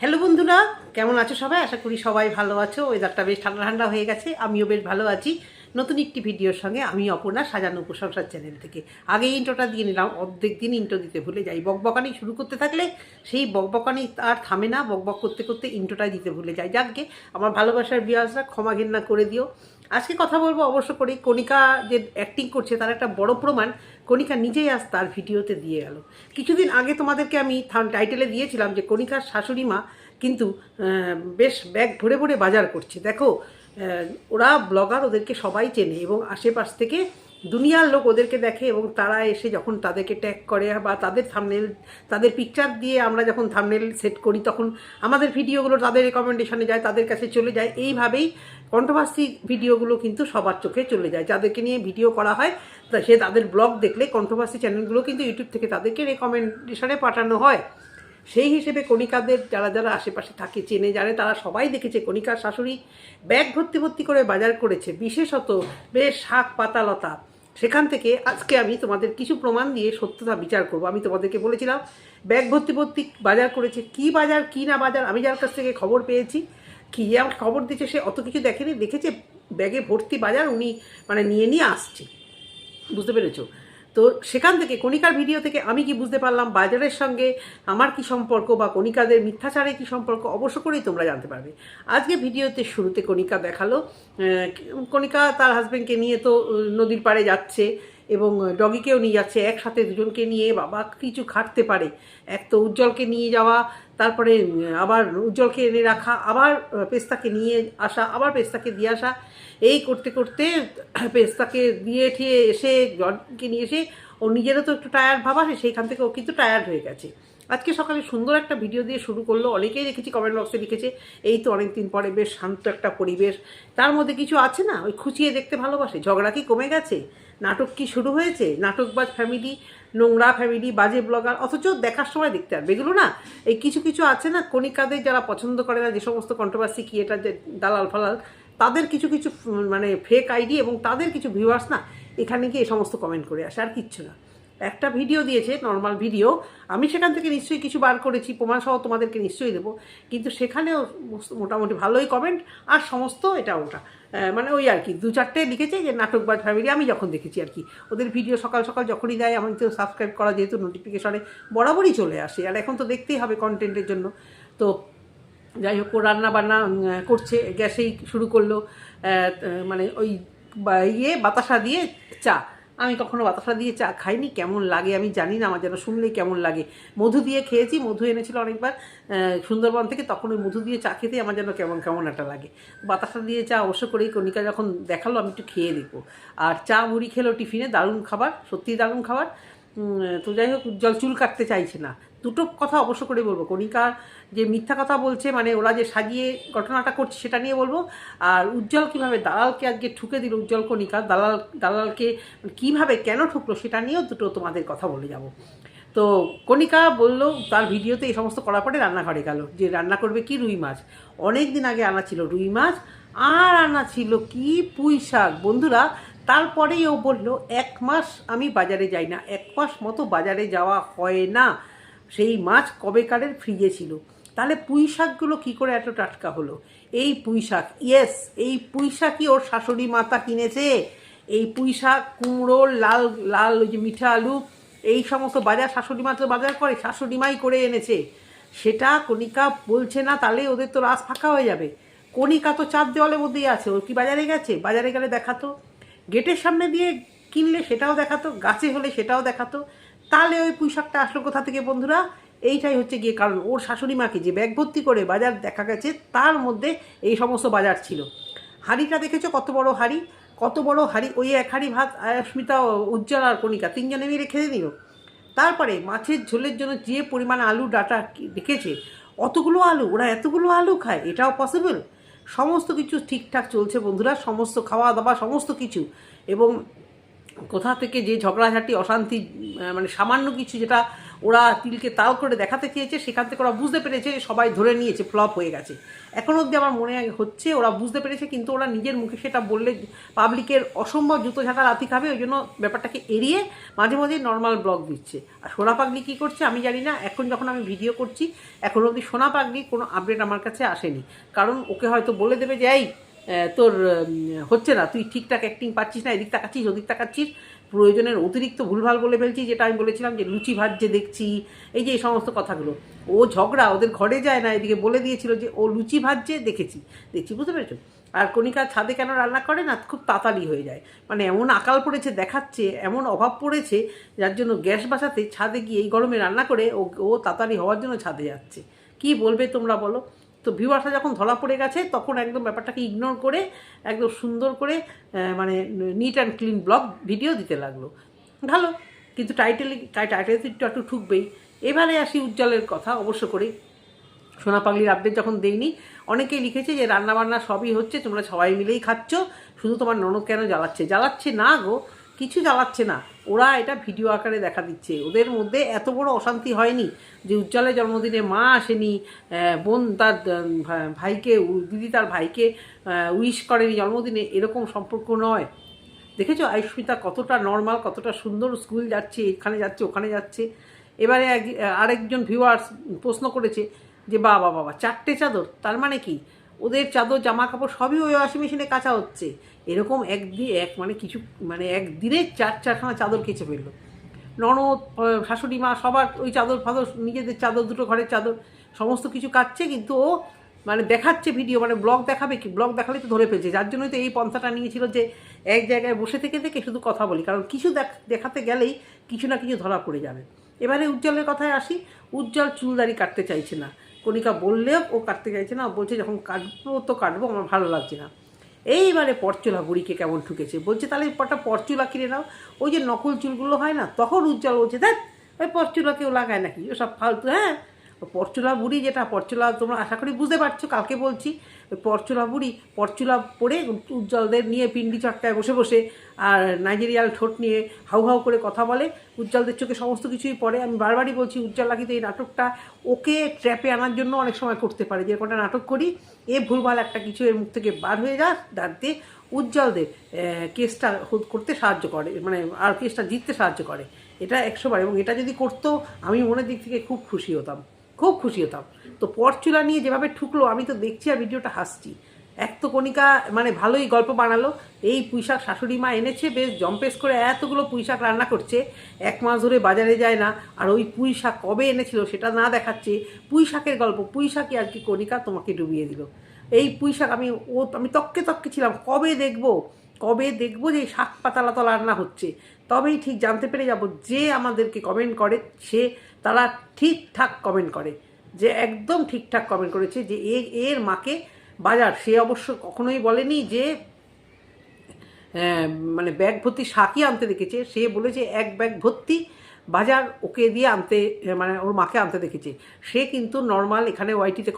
Hello বন্ধুরা, কেমন আছো সবাই? আশা করি সবাই ভালো আছো। ওয়েদারটা বেশ ঠান্ডা ঠান্ডা হয়ে গেছে, আমিও বেশ ভালো আছি। নতুন একটি ভিডিওর সঙ্গে আমি অপর্ণা, সাজানো উপসংসার চ্যানেল থেকে। আগে ইন্ট্রোটা দিয়ে নিলাম, অর্ধেক দিন ইন্ট্রো দিতে ভুলে যাই। বকবকানি শুরু করতে থাকলে সেই বকবকানি আর থামে না, বকবক করতে করতে ইন্টোটাই দিতে ভুলে যাই। যাকে আমার ভালোবাসার বিয়াসরা ক্ষমা ঘেন্না করে দিও। আজকে কথা বলব অবশ্য করে, কণিকা যে অ্যাক্টিং করছে তার একটা বড় প্রমাণ, কণিকা নিজেই আজ তার ভিডিওতে দিয়ে গেল। কিছুদিন আগে তোমাদেরকে আমি থান টাইটেলে দিয়েছিলাম যে কণিকার শাশুড়ি মা কিন্তু বেশ ব্যাগ ভরে ভরে বাজার করছে। দেখো ওরা ব্লগার, ওদেরকে সবাই চেনে এবং আশেপাশ থেকে দুনিয়ার লোক ওদেরকে দেখে এবং তারা এসে যখন তাদেরকে ট্যাগ করে বা তাদের থামনেল তাদের পিকচার দিয়ে আমরা যখন থামনেল সেট করি, তখন আমাদের ভিডিওগুলো তাদের রেকমেন্ডেশনে যায়, তাদের কাছে চলে যায়। এইভাবেই কন্ট্রোভার্সি ভিডিওগুলো কিন্তু সবার চোখে চলে যায়। যাদেরকে নিয়ে ভিডিও করা হয়, তা সে তাদের ব্লগ দেখলে কন্ট্রোভার্সি চ্যানেলগুলো কিন্তু ইউটিউব থেকে তাদেরকে রেকমেন্ডেশনে পাঠানো হয়। সেই হিসেবে কণিকাদের যারা যারা আশেপাশে থাকে, চেনে জানে, তারা সবাই দেখেছে কণিকার শাশুড়ি ব্যাগ ভর্তি ভর্তি করে বাজার করেছে। বিশেষত বেশ শাক পাতা লতা সেখান থেকে আজকে আমি তোমাদের কিছু প্রমাণ দিয়ে সত্যতা বিচার করব। আমি তোমাদেরকে বলেছিলাম, ব্যাগ ভর্তি ভর্তি বাজার করেছে। কি বাজার, কি না বাজার? আমি যার কাছ থেকে খবর পেয়েছি, কি আমাকে খবর দিচ্ছে সে অত কিছু দেখেনি। দেখেছে ব্যাগে ভর্তি বাজার উনি মানে নিয়ে নিয়ে আসছে। বুঝতে পেরেছ? তো সেখান থেকে কণিকার ভিডিও থেকে আমি কি বুঝতে পারলাম? বাজারের সঙ্গে আমার কি সম্পর্ক বা কণিকাদের মিথ্যাচারে কি সম্পর্ক? অবশ্য করেই তোমরা জানতে পারবে। আজকে ভিডিওতে শুরুতে কণিকা দেখাল। কণিকা তার হাজব্যান্ডকে নিয়ে তো নদীর পাড়ে যাচ্ছে। এবং ডগিকেও নিয়ে যাচ্ছে। একসাথে দুজনকে নিয়ে বাবা কিছু খাটতে পারে। এক তো উজ্জ্বলকে নিয়ে যাওয়া, তারপরে আবার উজ্জ্বলকে এনে রাখা, আবার পেস্তাকে নিয়ে আসা, আবার পেস্তাকে দিয়ে আসা। এই করতে করতে, পেস্তাকে দিয়ে ঠিয়ে এসে জলকে নিয়ে এসে, ও নিজেরও তো একটু টায়ার্ড ভাব সেইখান থেকে ও কিন্তু টায়ার্ড হয়ে গেছে। আজকে সকালে সুন্দর একটা ভিডিও দিয়ে শুরু করল। অনেকেই দেখেছি কমেন্ট বক্সে লিখেছে, এই তো অনেকদিন পরে বেশ শান্ত একটা পরিবেশ। তার মধ্যে কিছু আছে না? ওই খুঁচিয়ে দেখতে ভালোবাসে। ঝগড়া কি কমে গেছে? নাটক কি শুরু হয়েছে? নাটকবাজ ফ্যামিলি নোংরা ফ্যামিলি বাজে ব্লগার অথচ দেখার সময় দেখতে পারবে এগুলো না? এই কিছু কিছু আছে না? কণিকাদের যারা পছন্দ করে না, যে সমস্ত কন্ট্রোভার্সি কি এটা যে দালাল ফালাল, তাদের কিছু কিছু মানে ফেক আইডি এবং তাদের কিছু ভিউয়ার্স না, এখানে গিয়ে এই সমস্ত কমেন্ট করে আসে। আর কিচ্ছু না। একটা ভিডিও দিয়েছে নর্মাল ভিডিও আমি সেখান থেকে নিশ্চয়ই কিছু বার করেছি প্রমাণ সহ তোমাদেরকে নিশ্চয়ই দেবো। কিন্তু সেখানেও মোটামুটি ভালোই কমেন্ট আর সমস্ত এটা ওটা। মানে ওই আর কি, দু চারটে লিখেছে যে নাটকবাজ ফ্যামিলি আমি যখন দেখেছি আর কি। ওদের ভিডিও সকাল সকাল যখনই দেয় আমি তো সাবস্ক্রাইব করা যেহেতু নোটিফিকেশনে বরাবরই চলে আসে। আর এখন তো দেখতেই হবে কন্টেন্টের জন্য। তো যাই হোক রান্না বান্না করছে, গ্যাসেই শুরু করল। মানে ওই বা- ইয়ে বাতাসা দিয়ে চা। আমি কখনো বাতাসা দিয়ে চা খাইনি, কেমন লাগে আমি জানি না, আমার যেন শুনলেই কেমন লাগে। মধু দিয়ে খেয়েছি, মধু এনেছিল অনেকবার সুন্দরবন থেকে, তখন ওই মধু দিয়ে চা খেতেই আমার যেন কেমন কেমন একটা লাগে। বাতাসা দিয়ে চা অবশ্য করেই কণিকা যখন দেখাল, আমি একটু খেয়ে দেখব। আর চা মুড়ি খেলো টিফিনে, দারুণ খাবার, সত্যিই দারুণ খাবার। তো যাই হোক, জল চুল কাটতে চাইছে না। দুটো কথা অবশ্য করে বলব। কণিকা যে মিথ্যা কথা বলছে মানে ওরা যে সাজিয়ে ঘটনাটা করছে সেটা নিয়ে বলব। আর উজ্জ্বল কীভাবে দালালকে আজকে ঠুকে দিল উজ্জ্বল কণিকা, দালাল, দালালকে কীভাবে কেন ঠুকলো সেটা নিয়েও দুটো তোমাদের কথা বলে যাব। তো কণিকা বলল, তার ভিডিওতে এই সমস্ত করার পরে রান্নাঘরে গেল, যে রান্না করবে কি রুই মাছ। অনেক দিন আগে আনা ছিল রুই মাছ, আর আনা ছিল কি পুঁই শাক। বন্ধুরা, তারপরেই ও বলল, এক মাস আমি বাজারে যাই না, এক মাস মতো বাজারে যাওয়া হয় না। সেই মাছ কবেকারের ফ্রিজে ছিল। তাহলে পুঁই শাকগুলো কী করে এত টাটকা হলো? এই পুঁই শাক ইয়েস এই পুঁই শাকই ওর শাশুড়ি মাতা কিনেছে। এই পুঁই শাক কুমড়ো, লাল লাল ওই যে মিঠা আলু, এই সমস্ত বাজার, শাশুড়ি মা তো বাজার করে, শাশুড়ি মাই করে এনেছে। সেটা কণিকা বলছে না, তাহলে ওদের তো রাস ফাঁকা হয়ে যাবে। কণিকা তো চার দেওয়ালের মধ্যেই আছে, ওর কি বাজারে গেছে? বাজারে গেলে দেখাতো। গেটের সামনে দিয়ে কিনলে সেটাও দেখাতো, গাছে হলে সেটাও দেখাতো। তাহলে ওই পুঁই শাকটা আসলো কোথা থেকে বন্ধুরা? এইটাই হচ্ছে গিয়ে কারণ ওর শাশুড়ি মাকে যে ব্যাগ ভর্তি করে বাজার দেখা গেছে, তার মধ্যে এই সমস্ত বাজার ছিল। হাঁড়িটা দেখেছ? কত বড় হাঁড়ি? কত বড় হাঁড়ি? ওই এক হাঁড়ি ভাত স্মিতা উজ্জ্বল আর কণিকা, তিনজনে মিলে খেয়ে নিল। তারপরে মাছের ঝোলের জন্য যে পরিমাণ আলু ডাটা রেখেছে, অতগুলো আলু, ওরা এতগুলো আলু খায়, এটাও পসিবল সমস্ত কিছু ঠিকঠাক চলছে বন্ধুরা, সমস্ত খাওয়া দাওয়া সমস্ত কিছু। এবং কোথা থেকে যে ঝগড়াঝাটি, অশান্তি মানে সামান্য কিছু যেটা ওরা তিলকে তাল করে দেখাতে চেয়েছে, সেখান থেকে ওরা বুঝতে পেরেছে, সবাই ধরে নিয়েছে ফ্লপ হয়ে গেছে। এখন অবধি আমার মনে হচ্ছে ওরা বুঝতে পেরেছে, কিন্তু ওরা নিজের মুখে সেটা বললে পাবলিকের অসম্ভব জুতো ঝাঁটা লাথি খাবে, ওই জন্য ব্যাপারটাকে এড়িয়ে মাঝে মাঝে নর্মাল ব্লগ দিচ্ছে। আর সোনা পাগলি কী করছে আমি জানি না, এখন যখন আমি ভিডিও করছি, এখন অবধি সোনা পাগলি কোনো আপডেট আমার কাছে আসেনি। কারণ ওকে হয়তো বলে দেবে যে, এই তোর হচ্ছে না, তুই ঠিকঠাক অ্যাক্টিং পাচ্ছিস না, এদিক তাকাচ্ছিস, ওদিক তাকাচ্ছিস, প্রয়োজনের অতিরিক্ত ভুলভাল বলে ফেলছি, যেটা আমি বলেছিলাম যে লুচি ভাজছে দেখছি, এই যে এই সমস্ত কথাগুলো। ও ঝগড়া, ওদের ঘরে যায় না, এদিকে বলে দিয়েছিল যে ও লুচি ভাজছে দেখেছি। দেখছি, বুঝতে পেরেছ? আর কণিকা ছাদে কেন রান্না করে না, খুব তাড়াতাড়ি হয়ে যায়। মানে এমন আকাল পড়েছে, দেখাচ্ছে, এমন অভাব পড়েছে, যার জন্য গ্যাস বাঁচাতে ছাদে গিয়ে এই গরমে রান্না করে ও ও তাড়াতাড়ি হওয়ার জন্য ছাদে যাচ্ছে। কি বলবে তোমরা বলো? তো ভিউয়ার্সরা যখন ধরা পড়ে গেছে, তখন একদম ব্যাপারটাকে ইগনোর করে, একদম সুন্দর করে মানে neat and clean vlog video দিতে লাগল। ভালো, কিন্তু টাইটেল টাইটেল একটু একটু ঠুকবেই। এবারে আসি উজ্জ্বলের কথা, অবশ্য করে। সোনা পাগলির আপডেট যখন দেইনি, অনেকেই লিখেছে যে রান্নাবান্না সবই হচ্ছে, তোমরা সবাই মিলেই খাচ্ছ, শুধু তোমার ননদ কেন জ্বালাচ্ছে? জ্বালাচ্ছে না গো কিছু জ্বালাচ্ছে না। ওরা এটা ভিডিও আকারে দেখা দিচ্ছে। ওদের মধ্যে এত বড় অশান্তি হয়নি যে উজ্জ্বলের জন্মদিনে মা আসেনি বোন তার ভাইকে দিদি তার ভাইকে উইশ করেনি জন্মদিনে, এরকম সম্পর্ক নয়। দেখেছ আয়ুষ্মিতা কতটা নর্মাল কতটা সুন্দর স্কুল যাচ্ছে, এখানে যাচ্ছে, ওখানে যাচ্ছে। এবারে এক আরেকজন ভিউয়ার্স প্রশ্ন করেছে যে বাবা বাবা, চারটে চাদর, তার মানে কি? ওদের চাদর জামা কাপড় সবই ওই ওয়াশিং মেশিনে কাচা হচ্ছে। এরকম একদিন এক মানে কিছু মানে একদিনে চার, চারখানা চাদর কেচে ফেলল। ননদ শাশুড়ি মা সবার ওই চাদর ফাদর, নিজেদের চাদর, দুটো ঘরের চাদর, সমস্ত কিছু কাটছে কিন্তু ও মানে দেখাচ্ছে ভিডিও মানে ব্লগ দেখাবে কি, ব্লগ দেখালে তো ধরে ফেলছে। যার জন্যই তো এই পন্থাটা নিয়েছিল যে এক জায়গায় বসে থেকে থেকে শুধু কথা বলি, কারণ কিছু দেখ- দেখাতে গেলেই কিছু না কিছু ধরা পড়ে যাবে। এবারে উজ্জ্বলের কথায় আসি, উজ্জ্বল চুলদারি কাটতে চাইছে না। কণিকা বললেও ও কাটতে চাইছে না বলছে যখন কাটবো তো কাটবো, আমার ভালো লাগছে না। এইবারে পরচুলা বুড়িকে কেমন ঠুকেছে? বলছে, তাহলে পটা পরচুলা কিনে নাও। ওই যে নকল চুলগুলো হয় না, তখন উজ্জ্বল বলছে দেখ ওই পরচুলা কেউ লাগায় নাকি? ওসব ফালতু হ্যাঁ? পরচুলা বুড়ি যেটা, পরচুলা তোমরা আশা করি বুঝতে পারছ, কালকে বলছি, ওই পরচুলা বুড়ি, পরচুলা পরে উজ্জ্বলদের নিয়ে পিন্ডি চটকায় বসে বসে আর নাইজেরিয়াল ঠোঁট নিয়ে হাউ হাউ করে কথা বলে। উজ্জ্বলদের চোখে সমস্ত কিছুই পড়ে। আমি বারবারই বলছি, উজ্জ্বলা কিন্তু এই নাটকটা ওকে ট্র্যাপে আনার জন্য অনেক সময় করতে পারে। যে একটা নাটক করি, এ ভুলভাল একটা কিছু এর মুখ থেকে বার হয়ে যাক যাতে উজ্জ্বলদের কেসটা করতে সাহায্য করে মানে আর কেসটা জিততে সাহায্য করে। এটা একশোবার এবং এটা যদি করতো, আমি মনের দিক থেকে খুব খুশি হতাম। খুব খুশি হতাম। তো পরচুলা নিয়ে যেভাবে ঠুকলো, আমি তো দেখছি আর ভিডিওটা হাসছি। এক তো কণিকা মানে ভালোই গল্প বানালো, এই পুঁইশাক শাশুড়ি মা এনেছে, বেশ জম্পেস করে এতগুলো পুঁইশাক রান্না করছে, এক মাস ধরে বাজারে যায় না, আর ওই পুঁই শাক কবে এনেছিল সেটা না দেখাচ্ছে। পুঁই শাকের গল্প পুঁই শাকই আর কি কণিকা তোমাকে ডুবিয়ে দিল। এই পুঁই শাক আমি ও, আমি তককে তককে ছিলাম, কবে দেখব? কবে দেখব যে শাক পাতালা তলা রান্না হচ্ছে? তবেই ঠিক জানতে পেরে যাব যে আমাদেরকে কমেন্ট করে, সে তারা ঠিকঠাক কমেন্ট করে। যে একদম ঠিকঠাক কমেন্ট করেছে যে এর এর মাকে বাজার। সে অবশ্য কখনোই বলেনি যে মানে ব্যাগ ভর্তি শাকই আনতে দেখেছে। সে বলেছে, এক ব্যাগ ভর্তি বাজার ওকে দিয়ে আনতে মানে ওর মাকে আনতে দেখেছে। সে কিন্তু নর্মাল এখানে ওয়াইটিতে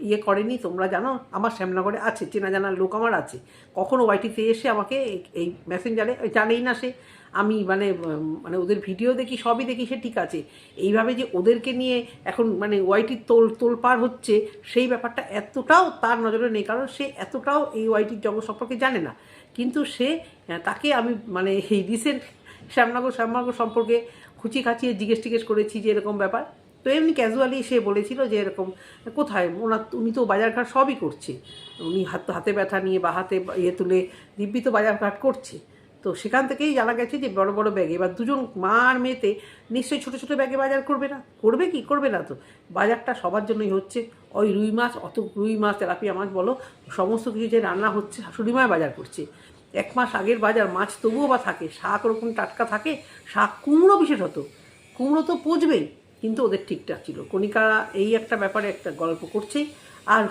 ইয়ে করেনি, তোমরা জানো, আমার শ্যামনগরে আছে, চেনা জানার লোক আমার আছে। কখনো ওয়াইটিতে এসে আমাকে এই- মেসেঞ্জারে জানেই না সে। আমি মানে মানে ওদের ভিডিও দেখি, সবই দেখি, সে ঠিক আছে। এইভাবে যে ওদেরকে নিয়ে এখন মানে ওয়াইটির তোল তোলপার হচ্ছে, সেই ব্যাপারটা এতটাও তার নজরে নেই, কারণ সে এতটাও এই ওয়াইটির জগৎ সম্পর্কে জানে না। কিন্তু সে, তাকে আমি মানে এই রিসেন্ট শ্যামনগর শ্যামনগর সম্পর্কে খুচি খাচিয়ে জিজ্ঞেস টিজ্ঞেস করেছি যে এরকম ব্যাপার। তো এমনি ক্যাজুয়ালি সে বলেছিল যে এরকম, কোথায়? ওনার উনি তো বাজারঘাট সবই করছে। উনি হাত, হাতে ব্যথা নিয়ে বা হাতে ইয়ে তুলে দিব্যি তো বাজারঘাট করছে। তো সেখান থেকেই জানা গেছে যে বড় বড় ব্যাগে এবার দুজন মা আর মেয়েতে নিশ্চয়ই ছোটো ছোটো ব্যাগে বাজার করবে না। করবে কি? করবে না তো। বাজারটা সবার জন্যই হচ্ছে। ওই রুই মাছ, অত রুই মাছ, তেলাপিয়া মাছ বলো, সমস্ত কিছু যে রান্না হচ্ছে, শাশুড়ি মায় বাজার করছে। এক মাস আগের বাজার মাছ তবুও বা থাকে, শাক ওরকম টাটকা থাকে, শাক কুমড়ো বিশেষত কুমড়ো তো পচবেই, কিন্তু ওদের ঠিকঠাক ছিল। কণিকা এই একটা ব্যাপারে একটা গল্প করছে, আর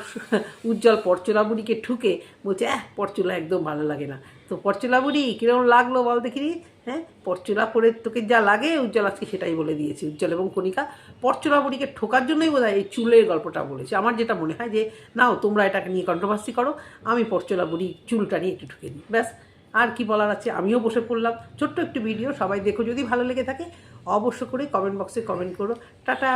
উজ্জ্বল পরচলা বুড়িকে ঠুকে বলছে, আহ, পরচুলা একদম ভালো লাগে না। তো পরচলা বুড়ি কীরকম লাগল বল দেখিনি? হ্যাঁ পরচুলা পরে তোকে যা লাগে উজ্জ্বল আজকে সেটাই বলে দিয়েছে, উজ্জ্বল এবং কণিকা। পরচুলা বুড়িকে ঠোকার জন্যই বোধ এই চুলের গল্পটা বলেছে। আমার যেটা মনে হয় যে, নাও, তোমরা এটাকে নিয়ে কন্ট্রোভার্সি করো, আমি পরচুলা বুড়ি চুলটা নিয়ে একটু ঠুকে দিই ব্যাস, আর কি বলার আছে, আমিও বসে পড়লাম। ছোট্ট একটু ভিডিও সবাই দেখো যদি ভালো লেগে থাকে, অবশ্য করে কমেন্ট বক্সে কমেন্ট করো। টাটা!